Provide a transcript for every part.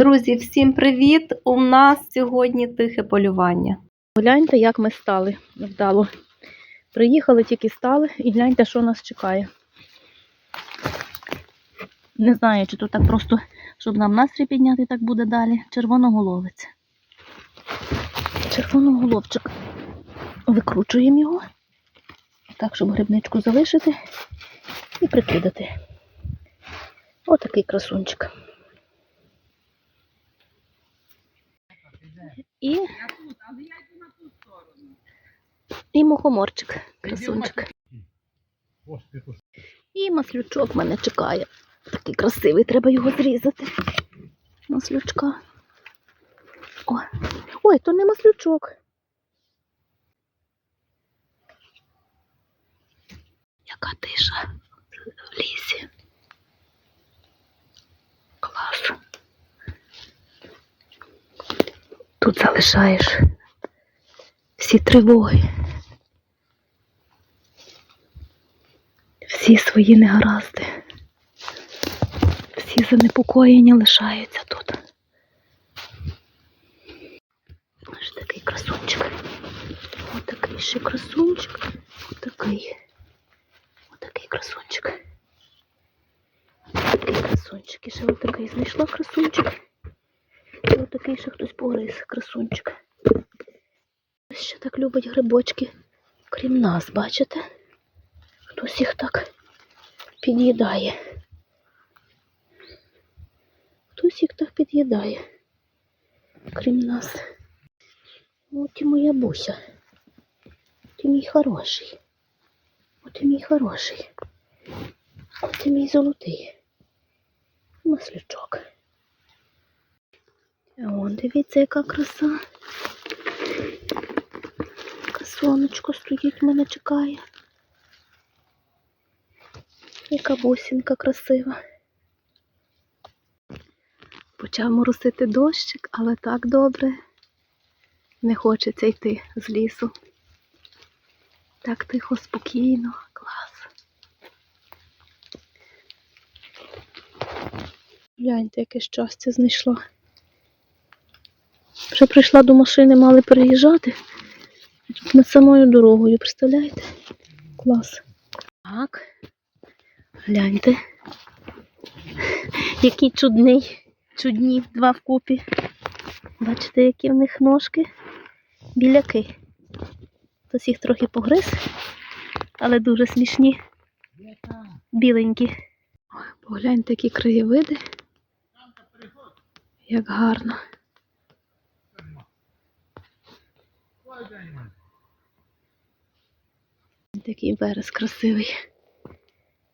Друзі, всім привіт! У нас сьогодні тихе полювання. Гляньте, як ми стали вдало. Приїхали, тільки стали, і гляньте, що нас чекає. Не знаю, чи то так просто, щоб нам настрій підняти, так буде далі. Червоноголовець. Червоноголовчик. Викручуємо його. Так, щоб грибничку залишити і прикидати. Отакий красунчик. І і мухоморчик, красунчик. І маслючок мене чекає. Такий красивий, треба його зрізати. Маслючка. О. Ой, то не маслючок. Яка тиша в лісі. Клас. Тут залишаєш всі тривоги, всі свої негаразди, всі занепокоєння лишаються тут. Ось такий красунчик. Отакий ще красунчик. Отакий. Отакий красунчик. Такий красунчик. І ще отакий знайшла красунчик. І ще хтось погриз, красунчик. Хтось ще так любить грибочки, крім нас, бачите? Хтось їх так під'їдає. Хтось їх так під'їдає, крім нас. От і моя буся. Ти мій хороший. От і мій хороший. От і мій золотий. Маслючок. О, дивіться, яка краса. Яке сонечко стоїть, мене чекає. Яка бусинка красива. Почав моросити дощик, але так добре. Не хочеться йти з лісу. Так тихо, спокійно, клас. Гляньте, яке щастя знайшла. Вже прийшла до машини, мали переїжджати. Тут над самою дорогою, представляєте? Клас. Так. Гляньте. Який чудний, чудні два вкупі. Бачите, які в них ножки? Біляки. Хтось їх трохи погриз, але дуже смішні. Біленькі. Погляньте, які краєвиди. Як гарно. Такий верес красивий.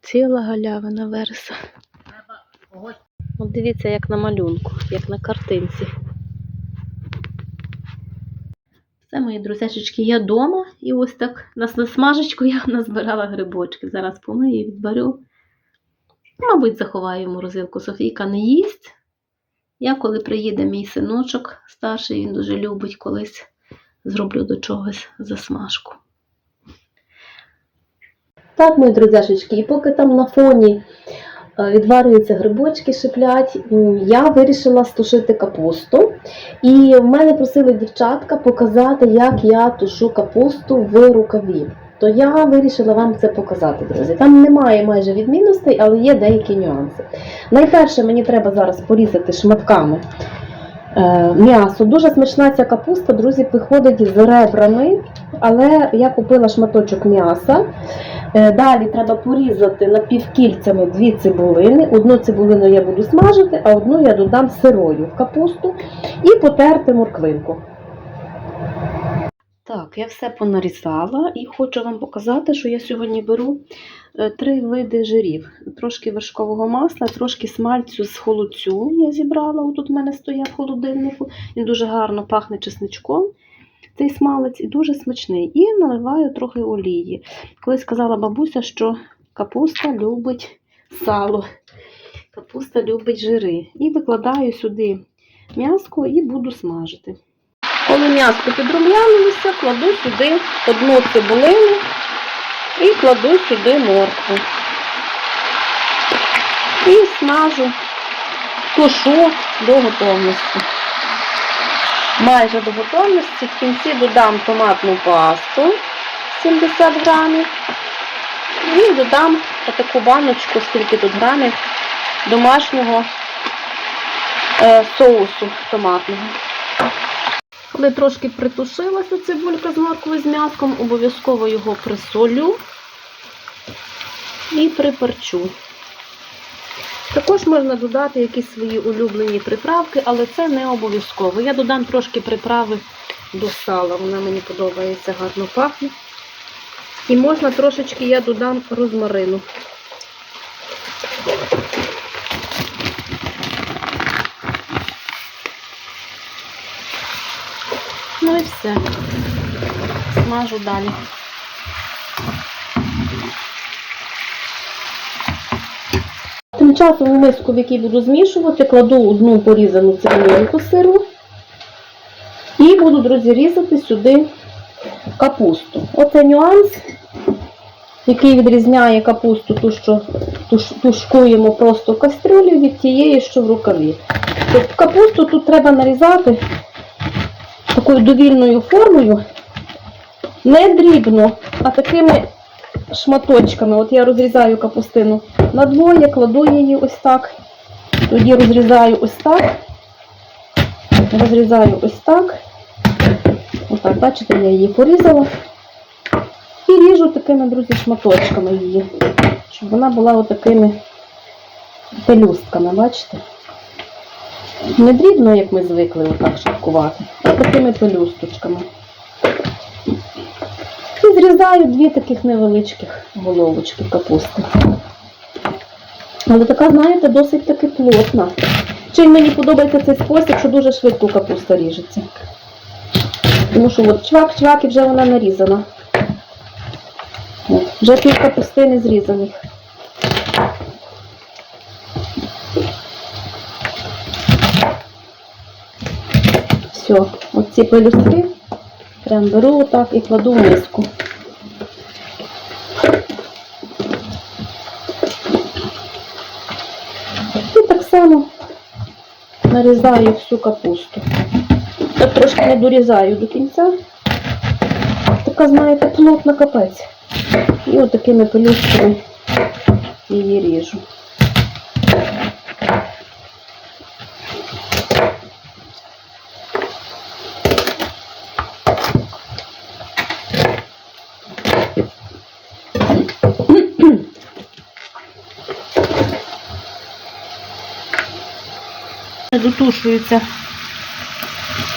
Ціла галявина вереса. От дивіться, як на малюнку, як на картинці. Все, мої друзяшечки, я вдома і ось так на смажечку я назбирала грибочки. Зараз помию, відберу. Мабуть, заховаю морозилку. Софійка не їсть. Я, коли приїде мій синочок старший, він дуже любить колись зроблю до чогось засмажку. Так, мої друзяшечки, і поки там на фоні е, відварюються грибочки, шиплять, я вирішила стушити капусту. І в мене просили дівчатка показати, як я тушу капусту в рукаві. То я вирішила вам це показати, друзі. Там немає майже відмінностей, але є деякі нюанси. Найперше, мені треба зараз порізати шматками м'ясо. Дуже смачна ця капуста, друзі, виходить з ребрами, але я купила шматочок м'яса. Е, Далі треба порізати напівкільцями дві цибулини. Одну цибулину я буду смажити, а одну я додам сирою в капусту і потерти морквинку. Так, я все понарізала і хочу вам показати, що я сьогодні беру е, три види жирів. Трошки вершкового масла, трошки смальцю з холодцю я зібрала. Тут в мене стояв в холодильнику. Він дуже гарно пахне чесничком. Цей смалець і дуже смачний. І наливаю трохи олії. Колись сказала бабуся, що капуста любить сало, капуста любить жири. І викладаю сюди м'яско і буду смажити. Коли м'ясо підрум'янилося, кладу сюди одну цибулину і кладу сюди моркву. І смажу тушу до готовності. Майже до готовності. В кінці додам томатну пасту 70 грамів. І додам таку баночку, скільки тут грамів, домашнього е, соусу томатного. Коли трошки притушилася цибулька з морквою з м'яском, обов'язково його присолю і приперчу. Також можна додати якісь свої улюблені приправки, але це не обов'язково. Я додам трошки приправи до сала, вона мені подобається, гарно пахне. І можна трошечки я додам розмарину. І все. Смажу далі. Тим часом у миску, в якій буду змішувати, кладу одну порізану цибулинку сиру і буду, друзі, різати сюди капусту. Оце нюанс, який відрізняє капусту, ту, що тушкуємо просто в кастрюлі від тієї, що в рукаві. Тобто капусту тут треба нарізати такою довільною формою, не дрібно, а такими шматочками. От я розрізаю капустину на двоє, кладу її ось так. Тоді розрізаю ось так. Розрізаю ось так. Ось так, бачите, я її порізала. І ріжу такими, друзі, шматочками її. Щоб вона була отакими пелюстками, бачите? Не дрібно, як ми звикли отак шаткувати, а такими пелюсточками. І зрізаю дві таких невеличких головочки капусти. Але така, знаєте, досить таки плотна. Чим мені подобається цей спосіб, що дуже швидко капуста ріжеться. Тому що от чвак-чвак і вже вона нарізана. От, вже пів капустини зрізаних. Все, оці пелюстки прям беру отак і кладу в миску. І так само нарізаю всю капусту. Так трошки не дорізаю до кінця. Така, знаєте, плотна капець. І отакими пелюстками її ріжу. Дотушується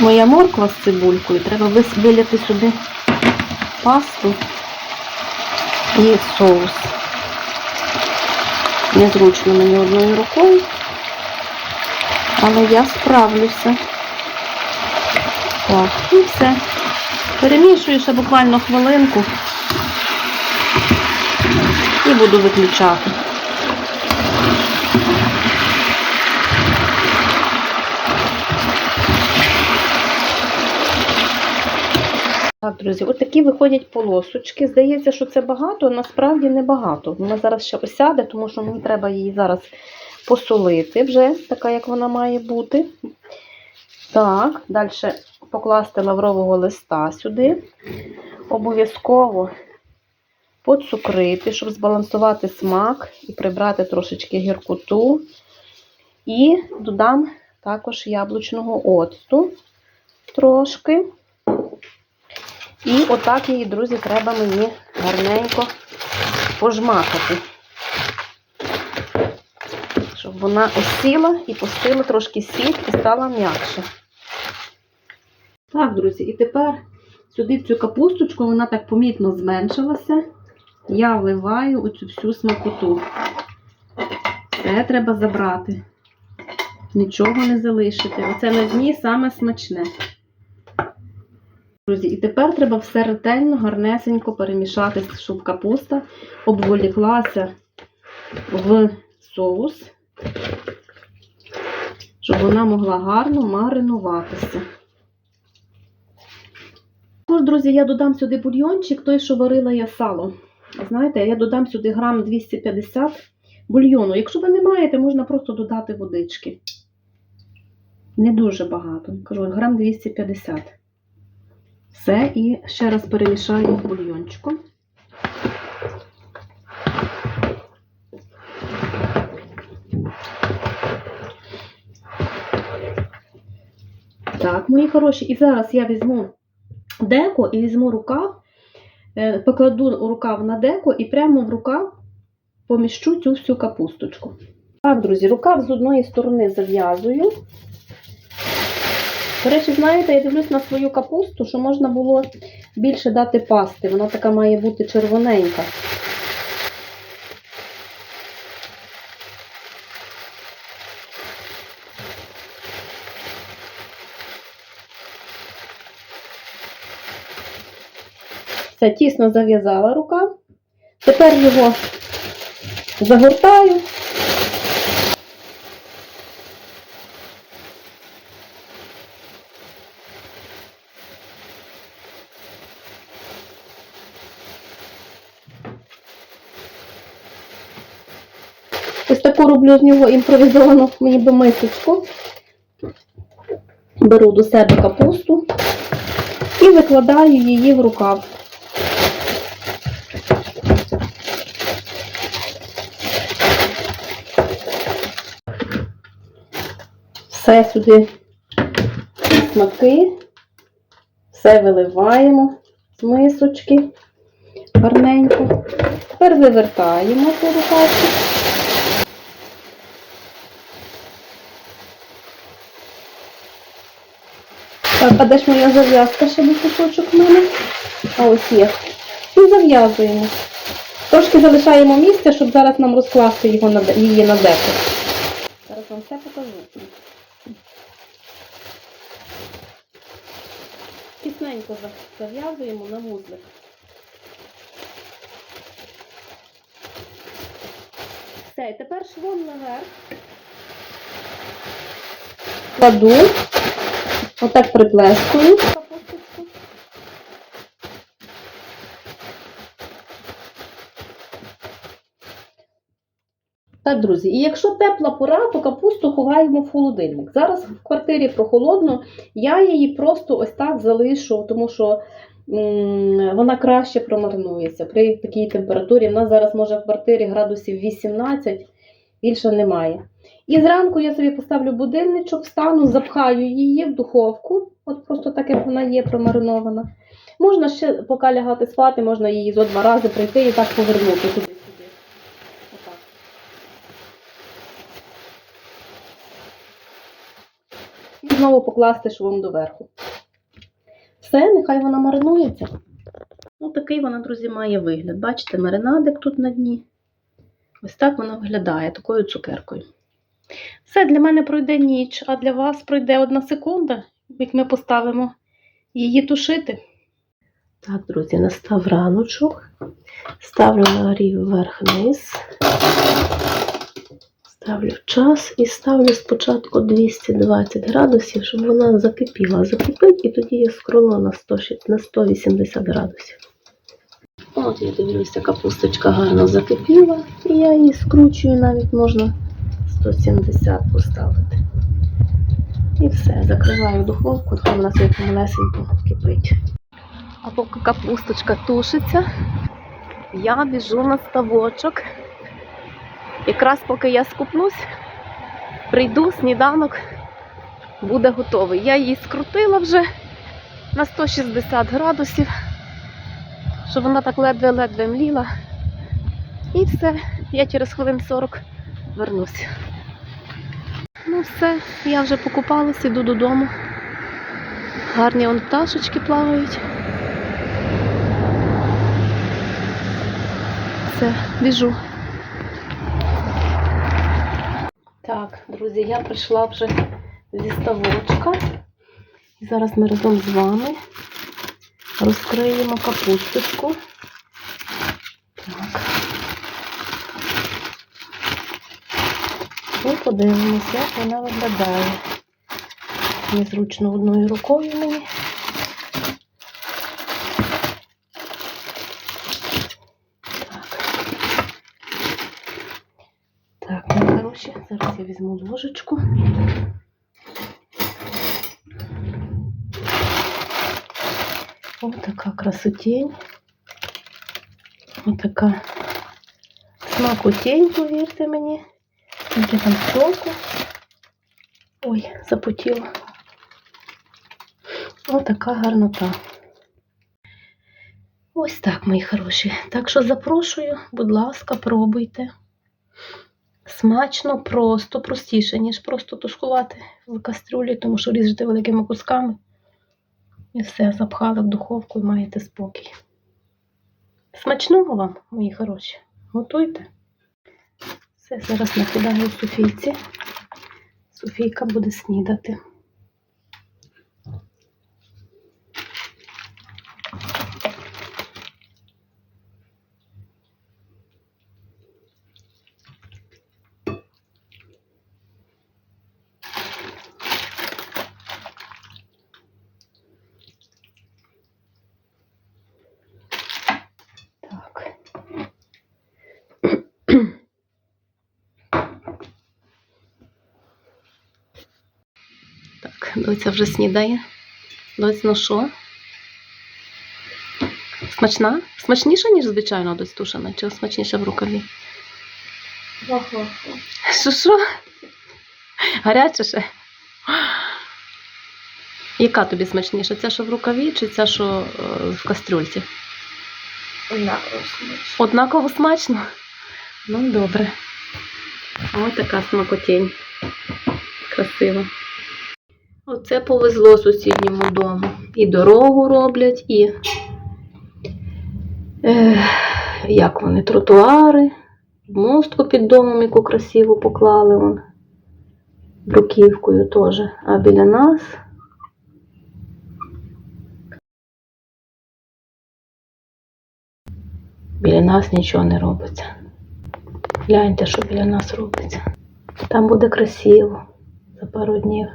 моя морква з цибулькою. Треба виляти сюди пасту і соус. Незручно мені одною рукою, але я справлюся. Так, і все. Перемішую ще буквально хвилинку і буду виключати. Так, друзі, от такі виходять полосочки. Здається, що це багато, насправді не багато. Вона зараз ще осяде, тому що мені треба її зараз посолити вже, така, як вона має бути. Так, далі покласти лаврового листа сюди. Обов'язково поцукрити, щоб збалансувати смак і прибрати трошечки гіркоту. І додам також яблучного оцту трошки. І отак її, друзі, треба мені гарненько пожмакати. Щоб вона осіла і пустила трошки сік і стала м'якше. Так, друзі, і тепер сюди цю капусточку, вона так помітно зменшилася. Я вливаю оцю всю смакоту. Це треба забрати. Нічого не залишити. Оце на дні саме смачне. Друзі, і тепер треба все ретельно, гарнесенько перемішати, щоб капуста обволіклася в соус, щоб вона могла гарно маринуватися. Також, друзі, я додам сюди бульйончик, той, що варила я сало. Знаєте, я додам сюди грам 250 бульйону. Якщо ви не маєте, можна просто додати водички. Не дуже багато. Кажу, грам 250. Все, і ще раз перемішаю з бульйончиком. Так, мої хороші, і зараз я візьму деко і візьму рукав, е, покладу рукав на деко і прямо в рукав поміщу цю всю капусточку. Так, друзі, рукав з одної сторони зав'язую. До речі, знаєте, я дивлюсь на свою капусту, що можна було більше дати пасти. Вона така має бути червоненька. Все, тісно зав'язала рукав. Тепер його загортаю. Ось таку роблю з нього імпровізовану ніби мисочку. Беру до себе капусту і викладаю її в рукав. Все сюди смаки, все виливаємо з мисочки гарненько. Тепер вивертаємо цю рукавку. Так, ж моя зав'язка ще був кусочок в мене? А ось є. І зав'язуємо. Трошки залишаємо місце, щоб зараз нам розкласти його на, її на деко. Зараз вам все покажу. Тісненько зав'язуємо на вузлик. Все, тепер швом наверх. Кладу. Отак приплескую. Так, друзі, і якщо тепла пора, то капусту ховаємо в холодильник. Зараз в квартирі прохолодно, я її просто ось так залишу, тому що вона краще промарнується при такій температурі. У нас зараз може в квартирі градусів 18, більше немає. І зранку я собі поставлю будильничок, встану, запхаю її в духовку, от просто так, як вона є промаринована. Можна ще, поки лягати спати, можна її зо два рази прийти і так повернути. Отак. І знову покласти швом доверху. Все, нехай вона маринується. Ну, такий вона, друзі, має вигляд. Бачите, маринадик тут на дні. Ось так вона виглядає, такою цукеркою. Все, для мене пройде ніч, а для вас пройде одна секунда, як ми поставимо її тушити. Так, друзі, настав раночок. Ставлю нагрів вверх-вниз. Ставлю час і ставлю спочатку 220 градусів, щоб вона закипіла. Закипить, і тоді я скрону на 100, на 180 градусів. От я дивлюся, капусточка гарно закипіла, і я її скручую, навіть можна 170 поставити. І все, закриваю духовку, хай вона собі помалесенько кипить. А поки капусточка тушиться, я біжу на ставочок. Якраз поки я скупнусь, прийду, сніданок буде готовий. Я її скрутила вже на 160 градусів, щоб вона так ледве-ледве мліла. І все, я через хвилин 40 вернусь. Ну все, я вже покупалась, іду додому. Гарні он пташечки плавають. Все, біжу. Так, друзі, я прийшла вже зі ставочка. І зараз ми разом з вами розкриємо капусточку. і подивимось, як вона виглядає. Незручно одною рукою мені. Так, так ну, мої хороші, зараз я візьму ложечку. Ось така красотень. Ось така смакотень, повірте мені. Скільки там соку. Ой, запотіла. Ось така гарнота. Ось так, мої хороші. Так що запрошую, будь ласка, пробуйте. Смачно, просто, простіше, ніж просто тушкувати в кастрюлі, тому що ріжете великими кусками. І все, запхали в духовку і маєте спокій. Смачного вам, мої хороші. Готуйте. Все, зараз накидаю Софійці. Софійка буде снідати. Доця вже снідає. Доць, ну що? Смачна? Смачніша, ніж звичайно доць тушена, чи смачніша в рукаві? Що що? Гаряча ще? Яка тобі смачніша? Ця, що в рукаві, чи ця, що е, в кастрюльці? Однаково смачно? Ну, добре. Ось така смакотінь. Красиво. Оце повезло сусідньому дому. І дорогу роблять, і е, як вони, тротуари, мостку під домом, яку красиво поклали вон. Бруківкою теж. А біля нас біля нас нічого не робиться. Гляньте, що біля нас робиться. Там буде красиво за пару днів.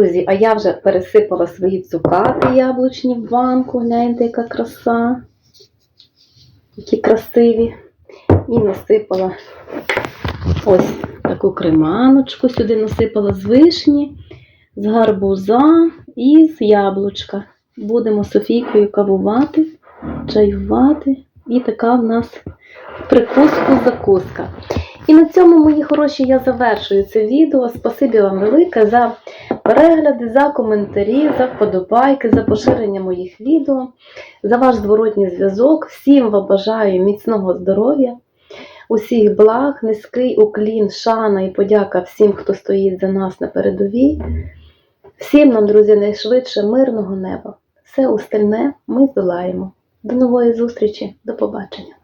Друзі, а я вже пересипала свої цукати яблучні в банку. Гляньте, яка краса. Які красиві. І насипала ось таку креманочку. Сюди насипала з вишні, з гарбуза і з яблучка. Будемо Софійкою кавувати, чаювати. І така в нас прикуску-закуска. І на цьому, мої хороші, я завершую це відео. Спасибі вам велике за перегляди, за коментарі, за вподобайки, за поширення моїх відео, за ваш зворотній зв'язок. Всім вам бажаю міцного здоров'я, усіх благ, низький уклін, шана і подяка всім, хто стоїть за нас на передовій. Всім нам, друзі, найшвидше мирного неба. Все остальне ми здолаємо. До нової зустрічі, до побачення.